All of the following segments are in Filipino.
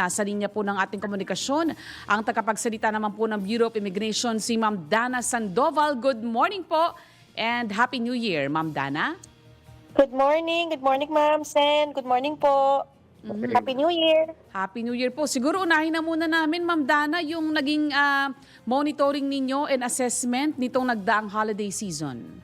Nasa linya po ng ating komunikasyon ang tagapagsalita naman po ng Bureau of Immigration si Ma'am Dana Sandoval. Good morning po and Happy New Year, Ma'am Dana. Good morning. Good morning, Ma'am Sen. Good morning po. Happy New Year. Happy New Year po. Siguro unahin na muna namin, Ma'am Dana, yung naging ah, monitoring ninyo and assessment nitong nagdaang holiday season.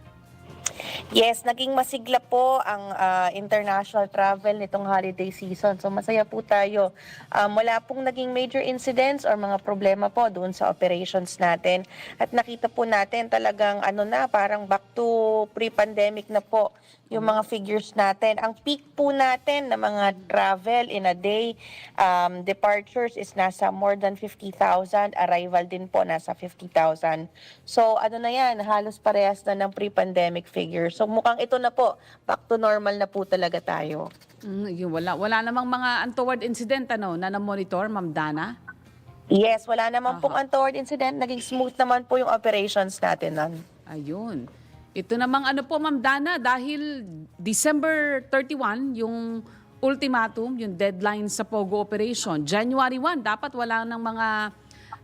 Yes, naging masigla po ang ah, international travel nitong holiday season. So masaya po tayo. Um, wala pong naging major incidents or mga problema po doon sa operations natin. At nakita po natin talagang ano na, parang back to pre-pandemic na po yung mga figures natin. Ang peak po natin na mga travel in a day, um, departures is nasa more than 50,000. Arrival din po nasa 50,000. So ano na yan, halos parehas na ng pre-pandemic figure. So mukhang ito na po, back to normal na po talaga tayo. Mm, yun, wala, wala namang mga untoward incident ano, na na-monitor, Ma'am Dana? Yes, wala naman pong untoward incident. Naging smooth naman po yung operations natin nun. Ayun. Ito namang ano po, Ma'am Dana, dahil December 31, yung ultimatum, yung deadline sa POGO operation. January 1, dapat wala ng mga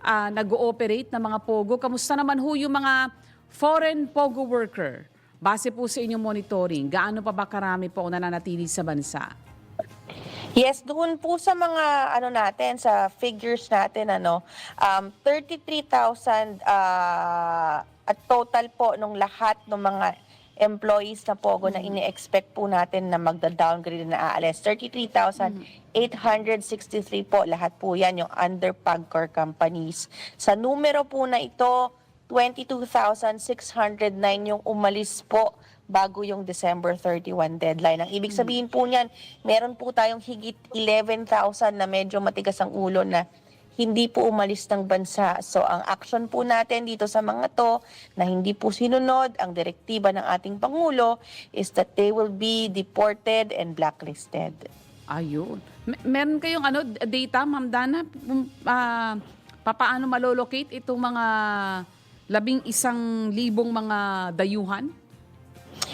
ah, nag-ooperate na mga POGO. Kamusta naman ho yung mga foreign POGO worker? Base po sa inyong monitoring, gaano pa ba karami po ang nananatili sa bansa? Yes, doon po sa mga ano natin sa figures natin ano, um 33,000 ah, at total po nung lahat ng mga employees na Pogo na ini-expect po natin na magda-downgrade na aalis. 33,863 po lahat po yan yung under PAGCOR companies. Sa numero po na ito, 22,609 yung umalis po bago yung December 31 deadline. Ang ibig sabihin po niyan, meron po tayong higit 11,000 na medyo matigas ang ulo na hindi po umalis ng bansa. So ang action po natin dito sa mga to na hindi po sinunod ang direktiba ng ating Pangulo is that they will be deported and blacklisted. Ayun. Me- meron kayong ano data, Ma'am Dana, ah, papaano malolocate itong mga labing isang libong mga dayuhan?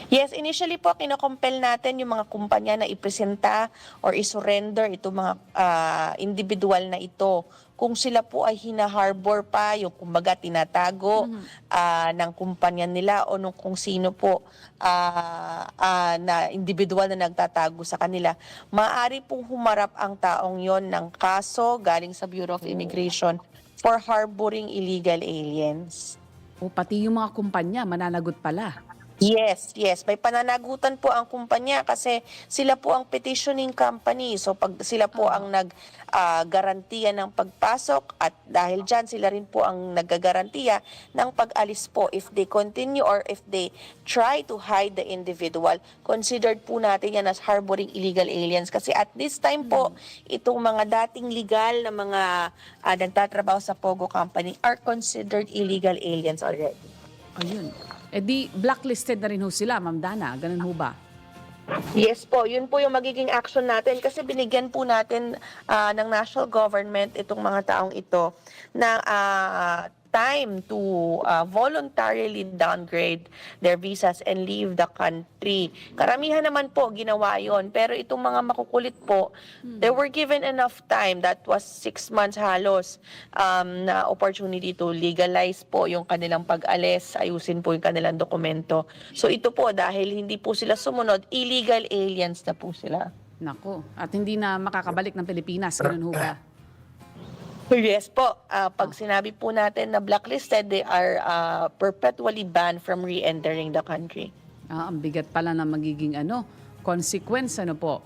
Yes, initially po kinokompel natin yung mga kumpanya na ipresenta or isurrender itong mga ah, individual na ito. Kung sila po ay hinaharbor pa, yung kumbaga tinatago ah, ng kumpanya nila o nung kung sino po ah, ah, na individual na nagtatago sa kanila, maaari pong humarap ang taong yon ng kaso galing sa Bureau of Immigration for harboring illegal aliens. O pati yung mga kumpanya, mananagot pala. Yes, yes. May pananagutan po ang kumpanya kasi sila po ang petitioning company. So pag sila po ang nag-garantiya ng pagpasok at dahil dyan sila rin po ang nagagarantiya ng pag-alis po. If they continue or if they try to hide the individual, considered po natin yan as harboring illegal aliens. Kasi at this time po, itong mga dating legal na mga ah, nagtatrabaho sa Pogo Company are considered illegal aliens already. Ayun. Eh di, blacklisted na rin ho sila, Ma'am Dana. Ganun ho ba? Yes po, yun po yung magiging action natin kasi binigyan po natin ah, ng national government itong mga taong ito na ah, time to ah, voluntarily downgrade their visas and leave the country. Karamihan naman po ginawa yon pero itong mga makukulit po, they were given enough time, that was six months halos, um, na opportunity to legalize po yung kanilang pag-alis, ayusin po yung kanilang dokumento. So ito po, dahil hindi po sila sumunod, illegal aliens na po sila. Nako. At hindi na makakabalik ng Pilipinas. Ganun ho ba? Yes po, Ah, pag sinabi po natin na blacklisted, they are ah, perpetually banned from re-entering the country. Ah, ang bigat pala na magiging ano, consequence ano po.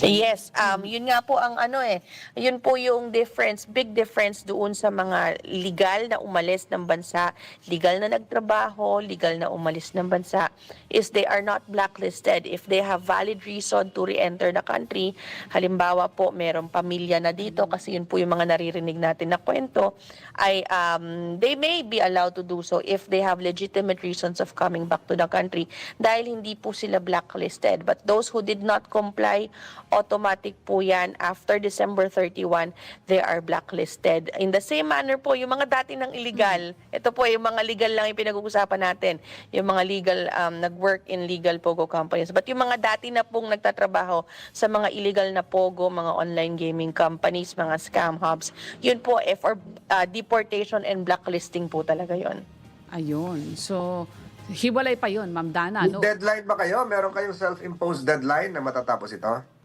Yes, um, yun nga po ang ano eh, yun po yung difference, big difference doon sa mga legal na umalis ng bansa, legal na nagtrabaho, legal na umalis ng bansa, is they are not blacklisted. If they have valid reason to re-enter the country, halimbawa po merong pamilya na dito, kasi yun po yung mga naririnig natin na kwento, ay um, they may be allowed to do so if they have legitimate reasons of coming back to the country dahil hindi po sila blacklisted. But those who did not comply automatic po yan. After December 31, they are blacklisted. In the same manner po, yung mga dati ng illegal, ito po yung mga legal lang yung pinag-uusapan natin, yung mga legal, um, nag-work in legal Pogo companies. But yung mga dati na pong nagtatrabaho sa mga illegal na Pogo, mga online gaming companies, mga scam hubs, yun po, eh, for uh, deportation and blacklisting po talaga yon. Ayun. So, hiwalay pa yon Ma'am Dana. No? deadline ba kayo? Meron kayong self-imposed deadline na matatapos ito?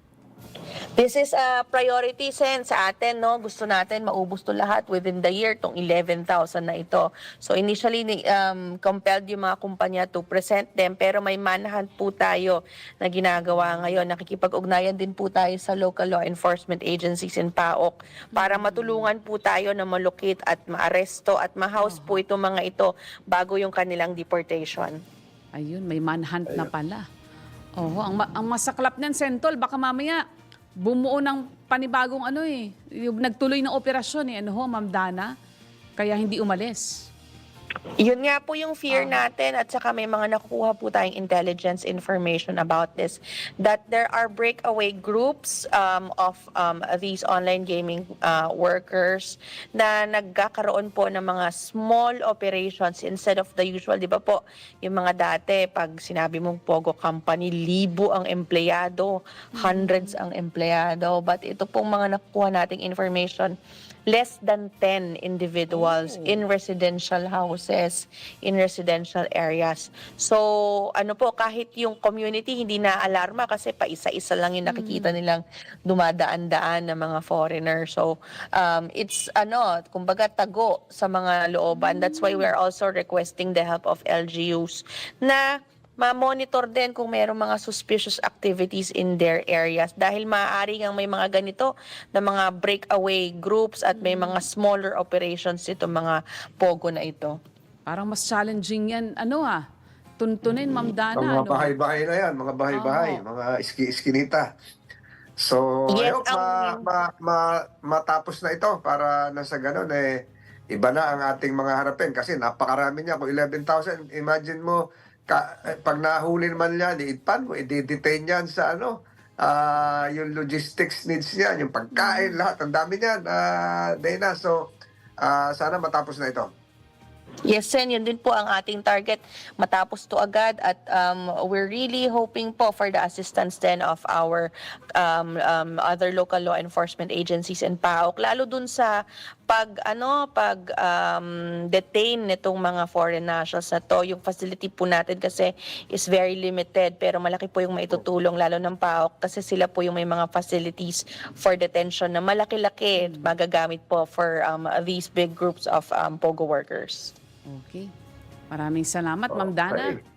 This is a priority sen sa atin, no? Gusto natin maubos to lahat within the year, tong 11,000 na ito. So initially, ni- um, compelled yung mga kumpanya to present them, pero may manhunt po tayo na ginagawa ngayon. Nakikipag-ugnayan din po tayo sa local law enforcement agencies in PAOK para matulungan po tayo na malocate at maaresto at ma-house po itong mga ito bago yung kanilang deportation. Ayun, may manhunt na pala. Oo, ang, ang masaklap niyan, Sentol, baka mamaya bumuo ng panibagong ano eh. Nagtuloy ng operasyon eh. Ano ho, Ma'am Dana? Kaya hindi umalis. Yun nga po yung fear natin at saka may mga nakuha po tayong intelligence information about this that there are breakaway groups um, of um, these online gaming uh, workers na nagkakaroon po ng mga small operations instead of the usual, di ba po, yung mga dati pag sinabi mong Pogo Company, libo ang empleyado, hundreds ang empleyado, but ito pong mga nakuha nating information less than 10 individuals in residential houses, in residential areas. So, ano po, kahit yung community hindi na alarma kasi pa isa-isa lang yung nakikita nilang dumadaan-daan ng mga foreigner. So, um, it's ano, kumbaga tago sa mga looban. That's why we're also requesting the help of LGUs na ma-monitor din kung mayroong mga suspicious activities in their areas dahil maaari ang may mga ganito na mga breakaway groups at may mga smaller operations ito mga pogo na ito. Parang mas challenging yan, ano ah, tuntunin, Ma'am Dana. Ang mga ano? bahay-bahay na yan, mga bahay-bahay, Oo. mga iski-iskinita. So, Yes, ayun, ang- ma, ma, ma- matapos na ito para nasa ganun eh, iba na ang ating mga harapin kasi napakarami niya. Kung 11,000, imagine mo, ka, eh, pag nahuli naman niya, di, paano mo, i-detain yan sa ano, ah, yung logistics needs niya, yung pagkain, lahat, ang dami niyan, uh, Dana. So, ah, sana matapos na ito. Yes, Sen, yun din po ang ating target matapos to agad at um, we're really hoping po for the assistance then of our um, um, other local law enforcement agencies in PAOK lalo dun sa pag ano pag um, detain nitong mga foreign nationals na to yung facility po natin kasi is very limited pero malaki po yung maitutulong lalo ng PAOK kasi sila po yung may mga facilities for detention na malaki-laki magagamit po for um, these big groups of um, POGO workers. Okay. Maraming salamat, Ma'am Dana. Okay.